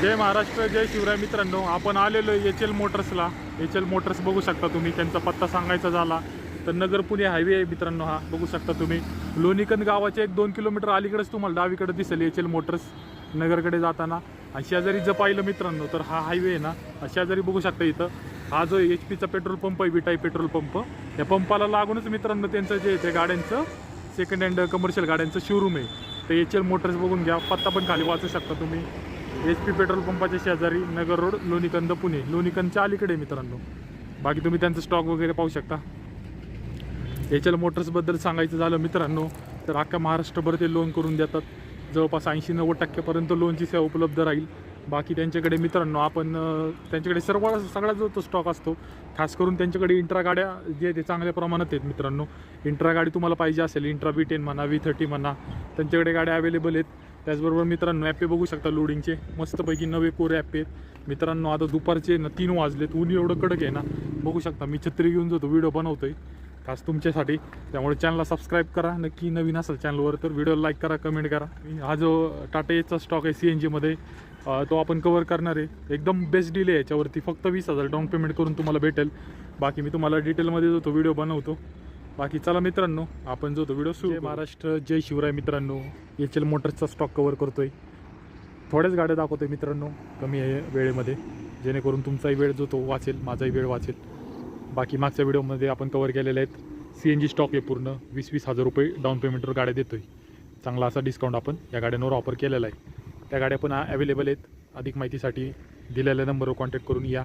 जय महाराष्ट्र जय शिवराय मित्रांनो. आपण आलेलो एच एल मोटर्सला एच एल मोटर्स बघू शकता तुम्ही. त्यांचा पत्ता सांगायचा झाला तर नगर पुणे हायवे आहे मित्रांनो हा. बघू शकता तुम्ही. लोणीकंद गावाच्या एक दोन किलोमीटर अलीकडेच तुम्हाला डावीकडे दिसेल एच एल मोटर्स नगरकडे जाताना. आणि शेजारी जर पाहिलं मित्रांनो तर हा हायवे आहे ना. हा शेजारी बघू शकता इथं. हा जो एच पीचा पेट्रोल पंप आहे विटाई पेट्रोल पंप या पंपाला लागूनच मित्रांनो त्यांचं जे ते गाड्यांचं सेकंड हँड कमर्शियल गाड्यांचं शोरूम आहे. तर एच एल मोटर्स बघून घ्या. पत्ता पण खाली वाचू शकता तुम्ही. एच पी पेट्रोल पंपाच्या शेजारी नगर रोड लोणीकंद पुणे. लोणीकंदच्या अलीकडे मित्रांनो. बाकी तुम्ही त्यांचं स्टॉक वगैरे पाहू शकता. एच एल मोटर्सबद्दल सांगायचं झालं मित्रांनो तर अख्खा महाराष्ट्रभर ते लोन करून देतात. जवळपास ऐंशी नव्वद टक्क्यापर्यंत लोनची सेवा उपलब्ध राहील. बाकी त्यांच्याकडे मित्रांनो आपण त्यांच्याकडे सर्व सगळा जो तो स्टॉक असतो. खास करून त्यांच्याकडे इंट्रा गाड्या जे ते चांगल्या प्रमाणात आहेत मित्रांनो. इंट्रा गाडी तुम्हाला पाहिजे असेल इंट्रा बी टेन म्हणा व्ही थर्टी म्हणा त्यांच्याकडे गाड्या अवेलेबल आहेत. त्याचबरोबर मित्रांनो ॲपे बघू शकता लोडिंगचे मस्तपैकी नवे कोरे ॲप आहेत. मित्रांनो आता दुपारचे ना तीन वाजलेत. ऊन एवढं कडक आहे ना. बघू शकता मी छत्री घेऊन जातो व्हिडिओ बनवतोय. खास तुमच्यासाठी. त्यामुळे चॅनलला सबस्क्राईब करा. नक्की नवीन असेल चॅनलवर तर व्हिडिओला लाईक करा कमेंट करा. हा जो टाटा एचा स्टॉक आहे सी एन जीमध्ये तो आपण कवर करणार आहे. एकदम बेस्ट डील आहे याच्यावरती. फक्त वीस हजार डाऊन पेमेंट करून तुम्हाला भेटेल. बाकी मी तुम्हाला डिटेलमध्ये जो तो व्हिडिओ बनवतो. बाकी चला मित्रांनो आपण जो तो व्हिडिओ सुरू महाराष्ट्र जय शिवराय मित्रांनो. एच एल मोटर्सचा स्टॉक कवर करतोय. थोड्याच गाड्या दाखवतोय मित्रांनो कमी आहे वेळेमध्ये. जेणेकरून तुमचाही वेळ जो तो वाचेल माझाही वेळ वाचेल. बाकी मागच्या व्हिडिओमध्ये आपण कवर केलेले आहेत. सी एन जी स्टॉक आहे पूर्ण. वीस वीस हजार रुपये डाऊन पेमेंटवर गाड्या देतोय. चांगला असा डिस्काउंट आपण या गाड्यांवर ऑफर केलेला आहे. त्या गाड्या पण अवेलेबल आहेत. अधिक माहितीसाठी दिलेल्या नंबरवर कॉन्टॅक्ट करून या.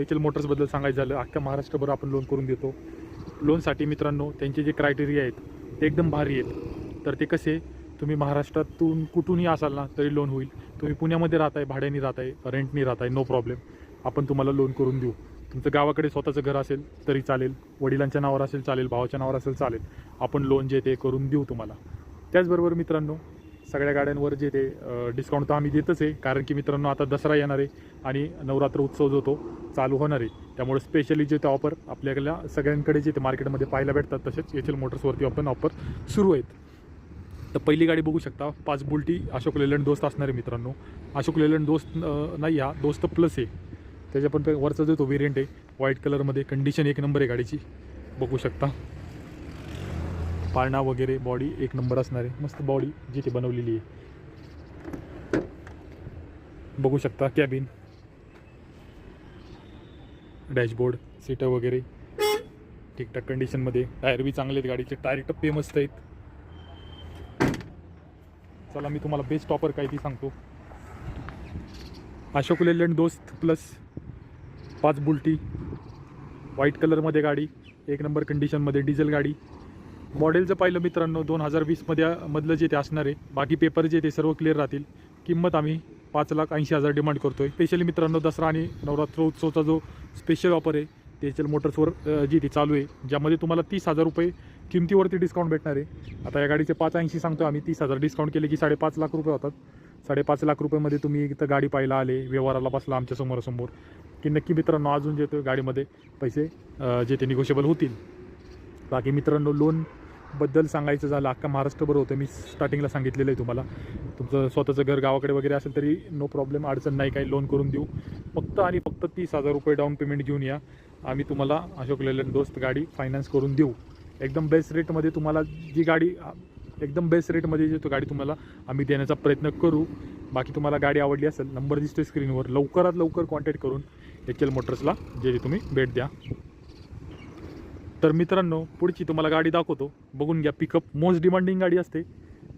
एच एल मोटर्सबद्दल सांगायचं झालं अख्ख्या महाराष्ट्रभर आपण लोन करून देतो. लोनसाठी मित्रांनो त्यांचे जे क्रायटेरिया आहेत ते एकदम भारी आहेत. तर ते कसे तुम्ही महाराष्ट्रातून कुठूनही असाल ना तरी लोन होईल. तुम्ही पुण्यामध्ये राहताय भाड्याने राहताय रेंटनी राहताय नो प्रॉब्लेम आपण तुम्हाला लोन करून देऊ. तुमचं गावाकडे स्वतःचं घर असेल तरी चालेल. वडिलांच्या नावावर असेल चालेल. भावाच्या नावावर असेल चालेल. आपण लोन जे ते करून देऊ तुम्हाला. त्याचबरोबर मित्रांनो सगळ्या गाड्यांवर जे ते डिस्काउंट तर आम्ही देतच आहे. कारण की मित्रांनो आता दसरा येणार आहे आणि नवरात्र उत्सव जो तो चालू होणार आहे. त्यामुळे स्पेशली जे ते ऑफर आपल्याला सगळ्यांकडे जे ते मार्केटमध्ये पाहायला भेटतात तसेच एच एल मोटर्सवरती आपण ऑफर सुरू आहेत. तर पहिली गाडी बघू शकता. पाच बुलटी अशोक लेलंड दोस्त असणार आहे मित्रांनो. अशोक लेलंड दोस्त नाही हा दोस्त प्लस आहे. त्याच्या पण वरचा जो तो व्हेरियंट आहे व्हाईट कलरमध्ये कंडिशन एक नंबर आहे गाडीची. बघू शकता. पाळणा वगैरे बॉडी एक नंबर असणार आहे. मस्त बॉडी जिथे बनवलेली आहे. बघू शकता कॅबिन डॅशबोर्ड सीटर वगैरे. ठीकठाक कंडिशनमध्ये टायर बी चांगले आहेत गाडीचे. टायर टप्पे मस्त आहेत. चला मी तुम्हाला बेस्ट टॉपर काय ती सांगतो. अशोक लेलंड दोस्त प्लस पाच बुलटी. व्हाईट कलरमध्ये गाडी. एक नंबर कंडिशनमध्ये डिझेल गाडी. मॉडेलचं पाहिलं मित्रांनो दोन हजार वीसमध्ये मधलं जे ते असणार आहे बाकी पेपर जे ते सर्व क्लिअर राहतील. किंमत आम्ही पाच लाख ऐंशी हजार डिमांड करतो आहे स्पेशली मित्रांनो दसरा आणि नवरात्र उत्सवचा जो स्पेशल ऑफर आहे तेचल मोटर्सवर जी ती चालू आहे ज्यामध्ये तुम्हाला तीस हजार रुपये किमतीवरती डिस्काउंट भेटणार आहे. आता या गाडीचे पाच ऐंशी सांगतो आम्ही तीस हजार डिस्काउंट केले की साडेपाच लाख रुपये होतात. साडेपाच लाख रुपयेमध्ये तुम्ही इथं गाडी पाहायला आले व्यवहाराला बसला आमच्या समोरासमोर. की नक्की मित्रांनो अजून जे ते गाडीमध्ये पैसे जे ते निगोशिएबल होतील. बाकी मित्रांनो लोन बद्दल सांगायचं झालं अख्खा महाराष्ट्रभर होतं मी स्टार्टिंगला सांगितलेलं आहे तुम्हाला. तुमचं स्वतःचं घर गावाकडे वगैरे असेल तरी नो प्रॉब्लेम अडचण नाही काही लोन करून देऊ. फक्त आणि फक्त तीस हजार रुपये डाऊन पेमेंट घेऊन या. आम्ही तुम्हाला अशोक लेलंड दोस्त गाडी फायनान्स करून देऊ. एकदम बेस्ट रेटमध्ये तुम्हाला जी गाडी एकदम बेस्ट रेटमध्ये जी तो गाडी तुम्हाला आम्ही देण्याचा प्रयत्न करू. बाकी तुम्हाला गाडी आवडली असेल नंबर दिसतोय स्क्रीनवर लवकरात लवकर कॉन्टॅक्ट करून एच एल मोटर्सला जे तुम्ही भेट द्या. तर मित्रांनो पुढची तुम्हाला गाडी दाखवतो. बघून घ्या पिकअप मोस्ट डिमांडिंग गाडी असते.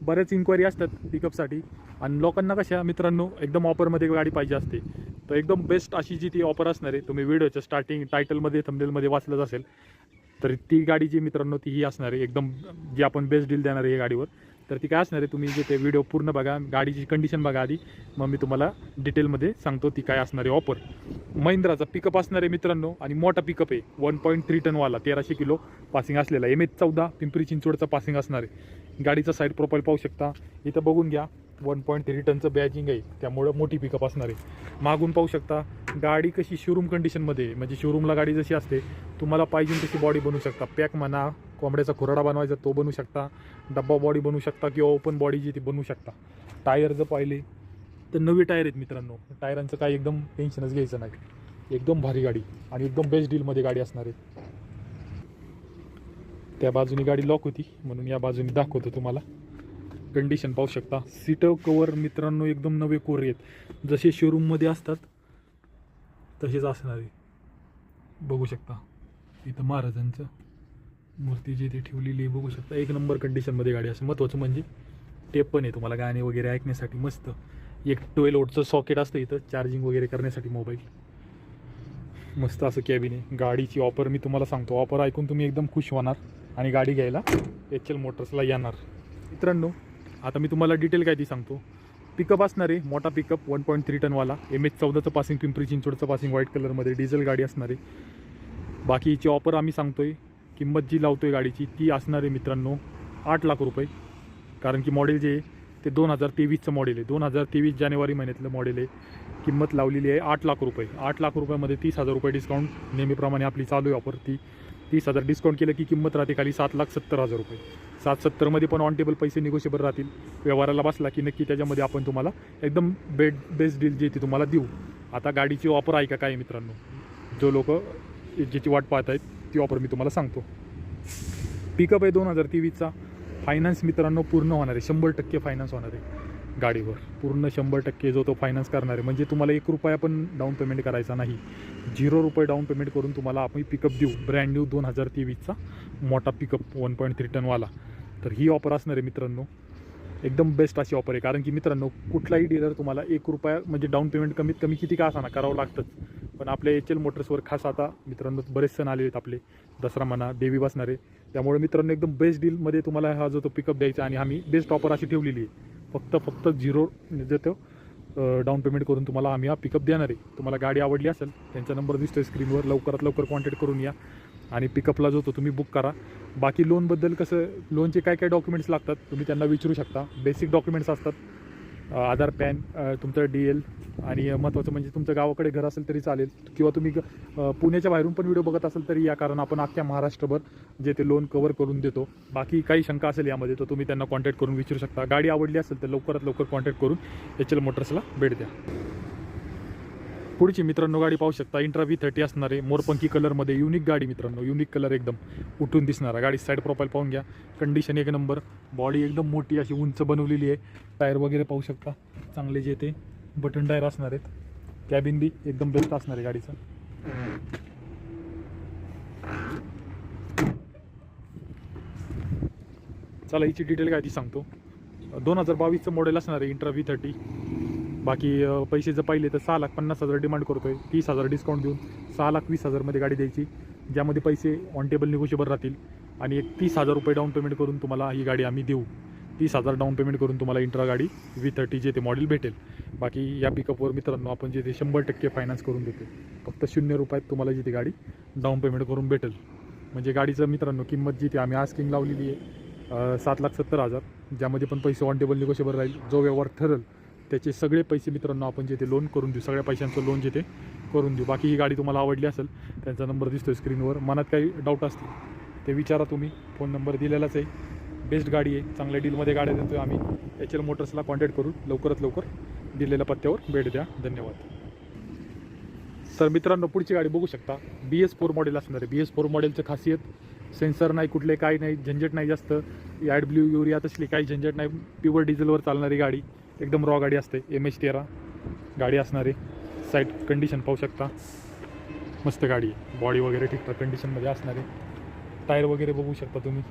बऱ्याच इन्क्वायरी असतात पिकअपसाठी आणि लोकांना कशा मित्रांनो एकदम ऑफरमध्ये गाडी पाहिजे असते. तर एकदम बेस्ट अशी जी ती ऑफर असणार आहे तुम्ही व्हिडिओच्या स्टार्टिंग टायटलमध्ये थंबनेलमध्ये वाचलंच असेल. तर ती गाडी जी मित्रांनो ती ही असणार आहे. एकदम जी आपण बेस्ट डील देणार आहे या गाडीवर. तर ती काय असणार आहे? तुम्ही जे ते व्हिडिओ पूर्ण बघा गाडीची कंडिशन बघा आधी. मग मी तुम्हाला डिटेलमध्ये सांगतो ती काय असणार आहे ऑफर महिंद्राचा पिकअप असणार आहे मित्रांनो आणि मोठा पिकअप आहे. वन पॉईंट थ्री टनवाला तेराशे किलो पासिंग असलेला एम एच चौदा पिंपरी चिंचवडचा पासिंग असणार आहे. गाडीचा साईड प्रोफाईल पाहू शकता. इथं बघून घ्या. वन पॉईंट थ्री टनचं बॅजिंग आहे. त्यामुळं मोठी पिकअप असणार आहे. मागून पाहू शकता गाडी कशी शोरूम कंडिशनमध्ये आहे. म्हणजे शोरूमला गाडी जशी असते तुम्हाला पाहिजे तशी बॉडी बनवू शकता. पॅक म्हणा कोंबड्याचा खुराडा बनवायचा तो बनवू शकता. डब्बा बॉडी बनवू शकता किंवा ओपन बॉडी जी ती बनवू शकता. टायर जर पाहिले तर नवी टायर आहेत मित्रांनो. टायरांचं काही एकदम टेन्शनच घ्यायचं नाही. एकदम भारी गाडी आणि एकदम बेस्ट डीलमध्ये गाडी असणार आहे. त्या बाजूनी गाडी लॉक होती म्हणून या बाजूनी दाखवतो तुम्हाला. कंडिशन पाहू शकता. सीट कवर मित्रांनो एकदम नवे कोरे आहेत. जसे शोरूममध्ये असतात तसेच असणार आहे. बघू शकता. इथं महाराजांचं मूर्ती जी ती ठेवलेली आहे बघू शकता. एक नंबर कंडिशनमध्ये गाडी असं महत्त्वाचं म्हणजे टेप पण आहे. तुम्हाला गाणे वगैरे ऐकण्यासाठी मस्त. एक ट्वेल्व ओटचं सॉकेट असतं इथं चार्जिंग वगैरे करण्यासाठी मोबाईल मस्त असं कॅबिन आहे. गाडीची ऑफर मी तुम्हाला सांगतो. ऑफर ऐकून तुम्ही एकदम खुश होणार आणि गाडी घ्यायला एच एल मोटर्सला येणार. मित्रांनो आता मी तुम्हाला डिटेल काय ती सांगतो. पिकअप असणार आहे मोठा पिकअप वन पॉईंट थ्री टनवाला एम एच चौदाचं पासिंग पिंपरी चिंचवडचं पासिंग व्हाईट कलरमध्ये डिझेल गाडी असणार आहे. बाकीची ऑफर आम्ही सांगतोय किंमत जी लावतोय गाडीची ती असणार आहे मित्रांनो आठ लाख रुपये. कारण की मॉडेल जे आहे ते दोन हजार तेवीसचं मॉडेल आहे. दोन हजार तेवीस जानेवारी महिन्यातलं मॉडेल आहे. किंमत लावलेली आहे आठ लाख रुपये. आठ लाख रुपयामध्ये तीस हजार रुपये डिस्काउंट नेहमीप्रमाणे आपली चालू आहे ऑफर ती. तीस हजार डिस्काउंट केलं की किंमत राहते खाली सात लाख सत्तर हजार रुपये. सात सत्तरमध्ये पण ऑन टेबल पैसे निगोशिएबल राहतील. व्यवहाराला बसला की नक्की त्याच्यामध्ये आपण तुम्हाला एकदम बेड बेस्ट डील जे ती तुम्हाला देऊ. आता गाडीची ऑफर आहे का काय मित्रांनो? जो लोक ज्याची वाट पाहत आहेत ती ऑफर मी तुम्हाला सांगतो. पिकअप आहे दोन हजार तेवीसचा. फायनान्स मित्रांनो पूर्ण होणार आहे. शंभर टक्के फायनान्स होणार आहे. गाडीवर. पूर्ण शंभर टक्के जो तो फायनान्स करणार आहे. म्हणजे तुम्हाला एक रुपया पण डाऊन पेमेंट करायचा नाही. झिरो रुपये डाऊन पेमेंट करून तुम्हाला आपण पिकअप देऊ. ब्रँड न्यू दोन हजार तेवीसचा मोठा पिकअप वन पॉईंट थ्री टनवाला तर ही ऑफर असणार आहे मित्रांनो. एकदम बेस्ट अशी ऑफर आहे. कारण की मित्रांनो कुठलाही डीलर तुम्हाला एक रुपया म्हणजे डाऊन पेमेंट कमीत कमी किती का असाना करावं लागतंच. पण आपल्या एच एल मोटर्सवर खास आता मित्रांनो बरेच सण आले आहेत आपले. दसरा म्हणा देवी बसणारे. त्यामुळे मित्रांनो एकदम बेस्ट डीलमध्ये तुम्हाला हा जो तो पिकअप द्यायचा आणि आम्ही बेस्ट ऑफर अशी ठेवलेली आहे. फक्त फक्त झिरो देतो डाऊन पेमेंट करून तुम्हाला आम्ही हा पिकअप देणार आहे. तुम्हाला गाडी आवडली असेल त्यांचा नंबर दिसतोय स्क्रीनवर लवकरात लवकर कॉन्टॅक्ट करून या. आणि पिकअपला जो तो तुम्ही बुक करा. बाकी लोनबद्दल कसं लोनचे काय काय डॉक्युमेंट्स लागतात तुम्ही त्यांना विचारू शकता. बेसिक डॉक्युमेंट्स असतात. आधार पॅन तुमचं डी एल आणि महत्त्वाचं म्हणजे तुमचं गावाकडे घर असेल तरी चालेल. किंवा तुम्ही ग- पुण्याच्या बाहेरून पण व्हिडिओ बघत असाल तरी या कारण आपण अख्ख्या महाराष्ट्रभर जे ते लोन कवर करून देतो. बाकी काही शंका असेल यामध्ये तर तुम्ही त्यांना कॉन्टॅक्ट करून विचारू शकता. गाडी आवडली असेल तर लवकरात लवकर कॉन्टॅक्ट करून एच एल मोटर्सला भेट द्या. पुढची मित्रांनो गाडी पाहू शकता. इंट्रा व्ही थर्टी असणार आहे मोरपंखी कलरमध्ये युनिक गाडी मित्रांनो. युनिक कलर एकदम उठून दिसणार. आहे गाडी साईड प्रोफाईल पाहून घ्या. कंडिशन एक नंबर बॉडी एकदम मोठी अशी उंच बनवलेली आहे. टायर वगैरे पाहू शकता. चांगले जे ते बटन टायर असणार आहेत. कॅबिन बी एकदम बेस्ट असणार आहे गाडीचं. चला हिची डिटेल काय ती सांगतो. दोन हजार बावीसचं मॉडेल असणार आहे इंट्रा व्ही थर्टी बाकी पैसे जर पाहिले तर सहा लाख पन्नास हजार डिमांड करतो आहे तीस हजार डिस्काउंट देऊन सहा लाख वीस हजारमध्ये गाडी द्यायची ज्यामध्ये पैसे ऑन टेबल निगोशिएबल राहतील. आणि एक तीस हजार रुपये डाऊन पेमेंट करून तुम्हाला ही गाडी आम्ही देऊ. तीस हजार डाऊन पेमेंट करून तुम्हाला इंट्रा गाडी वी थर्टी जे ते मॉडेल भेटेल. बाकी या पिकअपवर मित्रांनो आपण जे ते शंभर टक्के फायनान्स करून देतो फक्त शून्य रुपयात तुम्हाला जी ती गाडी डाऊन पेमेंट करून भेटेल. म्हणजे गाडीचं मित्रांनो किंमत जी ती आम्ही आस्किंग लावलेली आहे सात लाख सत्तर हजार ज्यामध्ये पण पैसे ऑन टेबल निगोशिएबल राहील जो व्यवहार ठरेल त्याचे सगळे पैसे मित्रांनो आपण जे ते लोन करून देऊ सगळ्या पैशांचं लोन जे ते करून देऊ. बाकी ही गाडी तुम्हाला आवडली असेल त्यांचा नंबर दिसतोय स्क्रीनवर मनात काही डाऊट असतील ते विचारा तुम्ही. फोन नंबर दिलेलाच आहे. बेस्ट गाडी आहे. चांगल्या डीलमध्ये गाड्या देतोय आम्ही. एच एल मोटर्सला कॉन्टॅक्ट करून लवकरात लवकर दिलेल्या पत्त्यावर भेट द्या. धन्यवाद. तर मित्रांनो पुढची गाडी बघू शकता. बी एस फोर मॉडेल असणार आहे. बी एस फोर मॉडेलचं खासियत सेन्सर नाही कुठले काही नाही झंझट नाही जास्त. ॲड ब्ल्यू युरिया तसली काही झंझट नाही. प्युअर डिझेलवर चालणारी गाडी. एकदम रॉ गाडी असते. एम एच तेरा गाडी असणार. आहे साईड कंडिशन पाहू शकता. मस्त गाडी आहे. बॉडी वगैरे ठीकठाक कंडिशनमध्ये असणारी. टायर वगैरे बघू शकता तुम्ही.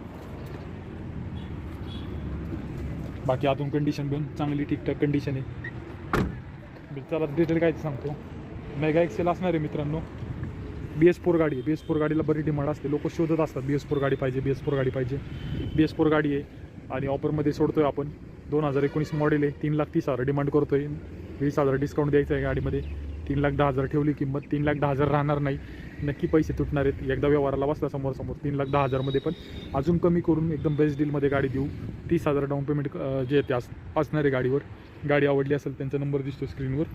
बाकी आतून कंडिशन पण चांगली ठीकठाक कंडिशन आहे. चला डिटेल काय सांगतो. मेगा एक्सेल असणार आहे मित्रांनो. बी एस फोर गाडी आहे. बी एस फोर गाडीला बरी डिमांड असते. लोक शोधत असतात बी एस फोर गाडी पाहिजे बी एस फोर गाडी पाहिजे. बी एस फोर गाडी आहे. आणि ऑफरमध्ये सोडतोय आपण. दोन हजार एकोणीस मॉडेल आहे. तीन लाख तीस हजार डिमांड करतोय. वीस हजार डिस्काउंट द्यायचं आहे गाडीमध्ये. तीन लाख दहा हजार ठेवली किंमत. तीन लाख दहा हजार राहणार नाही. नक्की पैसे तुटणार आहेत. एकदा व्यवहाराला बसला समोर समोर तीन लाख दहा हजारमध्ये पण. अजून कमी करून एकदम बेस्ट डीलमध्ये गाडी देऊ. तीस हजार डाऊन पेमेंट जे ते अस असणार आहे गाडीवर. गाडी आवडली असेल त्यांचा नंबर दिसतो स्क्रीनवर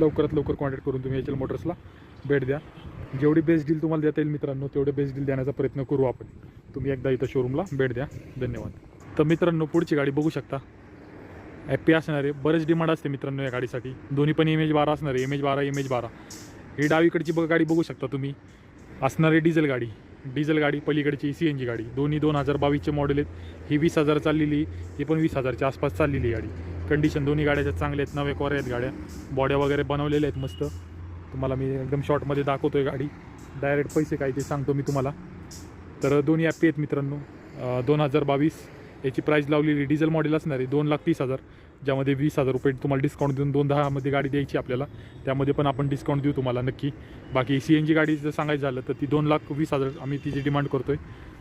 लवकरात लवकर कॉन्टॅक्ट करून तुम्ही एच एल मोटर्सला भेट द्या. जेवढी बेस्ट डील तुम्हाला देता येईल मित्रांनो तेवढे बेस्ट डील देण्याचा प्रयत्न करू आपण. तुम्ही एकदा इथं शोरूमला भेट द्या. धन्यवाद. तर मित्रांनो पुढची गाडी बघू शकता. ॲप्पी असणार आहे बरेच डिमांड असते मित्रांनो या गाडीसाठी. दोन्ही पण एम एच बारा असणार आहे एम एच बारा एम एच बारा. ही डावीकडची बघ गाडी बघू शकता तुम्ही. असणारी डिझेल गाडी. डिझेल गाडी पलीकडची सी एन जी गाडी. दोन्ही दोन हजार बावीसचे मॉडेल आहेत. ही वीस हजार चाललेली ही पण वीस हजारच्या आसपास चाललेली गाडी. कंडिशन दोन्ही गाड्याच्या चांगल्या आहेत नवे कोऱ्या आहेत गाड्या. बॉड्या वगैरे बनवलेल्या आहेत मस्त. तुम्हाला मी एकदम शॉर्टमध्ये दाखवतो आहे गाडी. डायरेक्ट पैसे काय ते सांगतो मी तुम्हाला. तर दोन्ही ॲपी आहेत मित्रांनो. दोन हजार बावीस याची प्राईस लावलेली डिझेल मॉडेल असणार आहे दोन लाख तीस हजार. ज्यामध्ये वीस हजार रुपये तुम्हाला डिस्काउंट देऊन दोन दहामध्ये गाडी द्यायची आपल्याला. त्यामध्ये पण आपण डिस्काउंट देऊ तुम्हाला नक्की. बाकी सी एन जी गाडी जर सांगायचं झालं तर ती दोन लाख वीस हजार आम्ही तिची डिमांड करतो आहे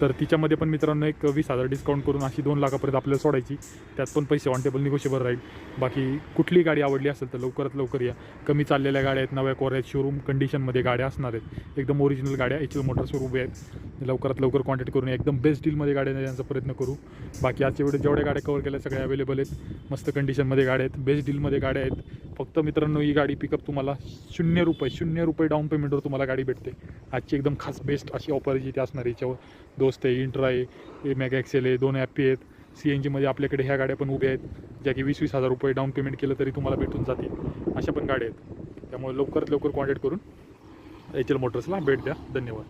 तर तिच्यामध्ये पण मित्रांनो एक वीस हजार डिस्काउंट करून अशी दोन लाखापर्यंत आपल्याला सोडायची. त्यात पण पैसे ऑन टेबल निगोशिएबल राहील. बाकी कुठली गाडी आवडली असेल तर लवकरात लवकर या. कमी चाललेल्या गाड्या आहेत नव्या कोऱ्या आहेत शोरूम कंडिशनमध्ये गाड्या असणार आहेत. एकदम ओरिजिनल गाड्या एच एल मोटर्सवर उभे आहेत लवकरात लवकर कॉन्टॅक्ट करून या. एकदम बेस्ट डीलमध्ये गाड्या देण्याचा प्रयत्न करू. बाकी आजच्या वेळेस जेवढ्या गाड्या कवर केल्या सगळ्या अवेलेबल आहेत. मस्त कंडिशनमध्ये गाड्या आहेत. बेस्ट डीलमध्ये गाड्या आहेत. फक्त मित्रांनो ही गाडी पिकअप तुम्हाला शून्य रुपये शून्य रुपये डाऊन पेमेंटवर तुम्हाला गाडी भेटते. आजची एकदम खास बेस्ट अशी ऑफर जी ती असणार आहे. याच्यावर दोस्त आहे इंट्रा आहे मेगा एक्सेल आहे दोन ॲपी आहेत. सी एन जीमध्ये आपल्याकडे ह्या गाड्या पण उभ्या आहेत ज्या की वीस वीस हजार रुपये डाऊन पेमेंट केलं तरी तुम्हाला भेटून जातील. अशा पण गाड्या आहेत. त्यामुळे लवकरात लवकर कॉन्टॅक्ट करून एच एल मोटर्सला भेट द्या. धन्यवाद.